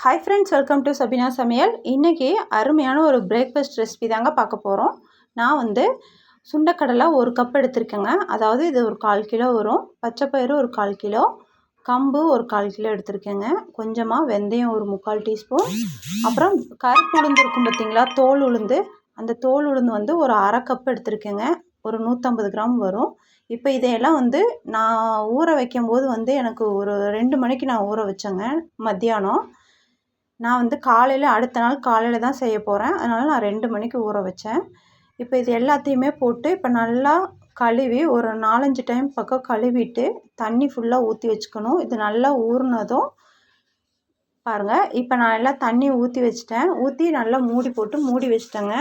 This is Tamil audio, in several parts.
Hi friends welcome to Sabina சமையல் இன்றைக்கி அருமையான ஒரு பிரேக்ஃபாஸ்ட் ரெசிபி தாங்க பார்க்க போகிறோம் நான் வந்து சுண்டக்கடலை ஒரு கப் எடுத்திருக்கேங்க. அதாவது இது ஒரு கால் கிலோ வரும். பச்சைப்பயிறு ஒரு கால் கிலோ. கம்பு ஒரு கால் கிலோ எடுத்திருக்கேங்க. கொஞ்சமாக வெந்தயம் ஒரு முக்கால் டீஸ்பூன். அப்புறம் கருப்பு உளுந்து இருக்கும் பார்த்தீங்களா? தோல் உளுந்து. அந்த தோல் உளுந்து வந்து ஒரு அரை கப் எடுத்திருக்கேங்க. ஒரு நூற்றம்பது கிராம் வரும். இப்போ இதையெல்லாம் வந்து நான் ஊற வைக்கும்போது வந்து எனக்கு ஒரு ரெண்டு மணிக்கு நான் ஊற வச்சேங்க. மத்தியானம். நான் வந்து காலையில் அடுத்த நாள் காலையில் தான் செய்ய போகிறேன் அதனால் நான் ரெண்டு மணிக்கு ஊற வச்சேன். இப்போ இது எல்லாத்தையுமே போட்டு இப்போ நல்லா கழுவி ஒரு நாலஞ்சு டைம் பக்கம் கழுவிட்டு தண்ணி ஃபுல்லாக ஊற்றி வச்சுக்கணும். இது நல்லா ஊறினதும் பாருங்கள் இப்போ நான் எல்லாம் தண்ணி ஊற்றி வச்சிட்டேன். ஊற்றி நல்லா மூடி போட்டு மூடி வச்சிட்டேங்க.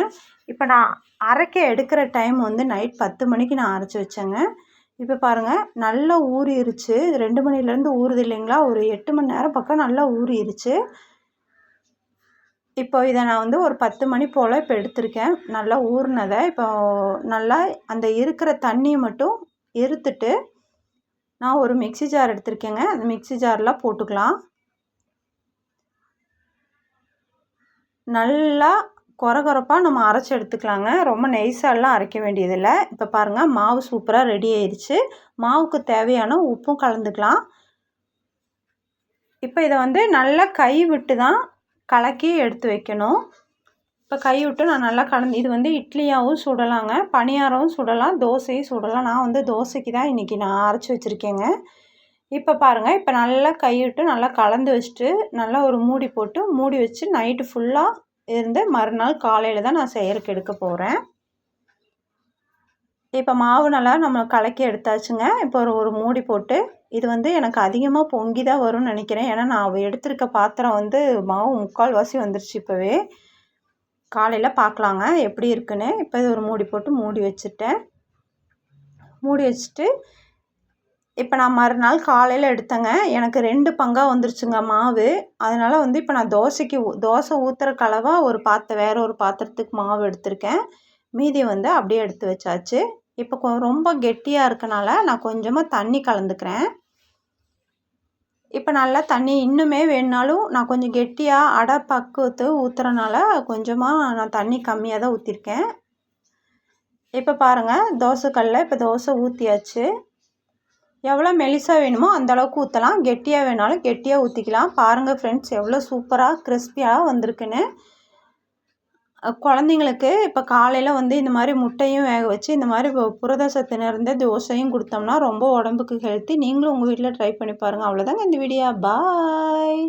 இப்போ நான் அரைக்க எடுக்கிற டைம் வந்து நைட் பத்து மணிக்கு நான் அரைச்சி வச்சேங்க. இப்போ பாருங்கள் நல்லா ஊறிடுச்சு ரெண்டு மணிலேருந்து ஊறுது இல்லைங்களா? ஒரு எட்டு மணி நேரம் பக்கம் நல்லா ஊறிடுச்சு இப்போ இதை நான் வந்து ஒரு பத்து மணி போல் இப்போ எடுத்திருக்கேன். நல்லா ஊறினதை இப்போ நல்லா அந்த இருக்கிற தண்ணியை மட்டும் இருத்துட்டு நான் ஒரு மிக்சி ஜார் எடுத்திருக்கேங்க. அந்த மிக்சி ஜாரில் போட்டுக்கலாம். நல்லா குறகுறப்பாக நம்ம அரைச்சி எடுத்துக்கலாங்க. ரொம்ப நெய்ஸாலாம் அரைக்க வேண்டியதில்லை. இப்போ பாருங்கள் மாவு சூப்பராக ரெடி ஆயிடுச்சு மாவுக்கு தேவையான உப்பும் கலந்துக்கலாம். இப்போ இதை வந்து நல்லா கை விட்டு தான் கலக்கி எடுத்து வைக்கணும். இப்போ கை விட்டு நான் நல்லா கலந்து இது வந்து இட்லியாகவும் சுடலாங்க பணியாரமும் சுடலாம் தோசையும் சுடலாம். நான் வந்து தோசைக்கு தான் இன்றைக்கி நான் அரைச்சி வச்சுருக்கேங்க. இப்போ பாருங்கள் இப்போ நல்லா கைவிட்டு நல்லா கலந்து வச்சுட்டு நல்லா ஒரு மூடி போட்டு மூடி வச்சு நைட்டு ஃபுல்லாக இருந்து மறுநாள் காலையில் தான் நான் செயலுக்கு எடுக்க போகிறேன் இப்போ மாவு நல்லா நம்ம கலக்கி எடுத்தாச்சுங்க. இப்போ ஒரு ஒரு மூடி போட்டு இது வந்து எனக்கு அதிகமாக பொங்கி தான் வரும்னு நினைக்கிறேன். ஏன்னா நான் எடுத்திருக்க பாத்திரம் வந்து மாவு முக்கால்வாசி வந்துருச்சு இப்போவே. காலையில் பார்க்கலாங்க எப்படி இருக்குன்னு. இப்போ இது ஒரு மூடி போட்டு மூடி வச்சுட்டேன். மூடி வச்சுட்டு இப்போ நான் மறுநாள் காலையில் எடுத்தேங்க. எனக்கு ரெண்டு பங்காக வந்துருச்சுங்க மாவு. அதனால் வந்து இப்போ நான் தோசைக்கு தோசை ஊற்றுற கலவாக ஒரு பாத்திரம் வேறு ஒரு பாத்திரத்துக்கு மாவு எடுத்திருக்கேன். மீதி வந்து அப்படியே எடுத்து வச்சாச்சு. இப்போ ரொம்ப கெட்டியாக இருக்கனால நான் கொஞ்சமாக தண்ணி கலந்துக்கிறேன். இப்போ நல்லா தண்ணி இன்னுமே வேணுனாலும் நான் கொஞ்சம் கெட்டியாக அடை பக்குவத்து ஊற்றுறனால கொஞ்சமாக நான் தண்ணி கம்மியாக தான் ஊற்றிருக்கேன் இப்போ பாருங்கள் தோசைக்கல்லில் இப்போ தோசை ஊற்றியாச்சு எவ்வளோ மெலிசாக வேணுமோ அந்தளவுக்கு ஊற்றலாம் கெட்டியாக வேணாலும் கெட்டியாக ஊற்றிக்கலாம் பாருங்கள் ஃப்ரெண்ட்ஸ் எவ்வளோ சூப்பராக கிறிஸ்பியாக வந்திருக்குன்னு. குழந்தைங்களுக்கு இப்போ காலையில் வந்து இந்த மாதிரி முட்டையும் வேக வச்சு இந்த மாதிரி புரத சத்து நிறைந்த தோசையும் கொடுத்தோம்னா ரொம்ப உடம்புக்கு ஹெல்த்தி நீங்களும் உங்கள் வீட்டில் ட்ரை பண்ணி பாருங்கள் அவ்வளோதாங்க இந்த வீடியோ பாய்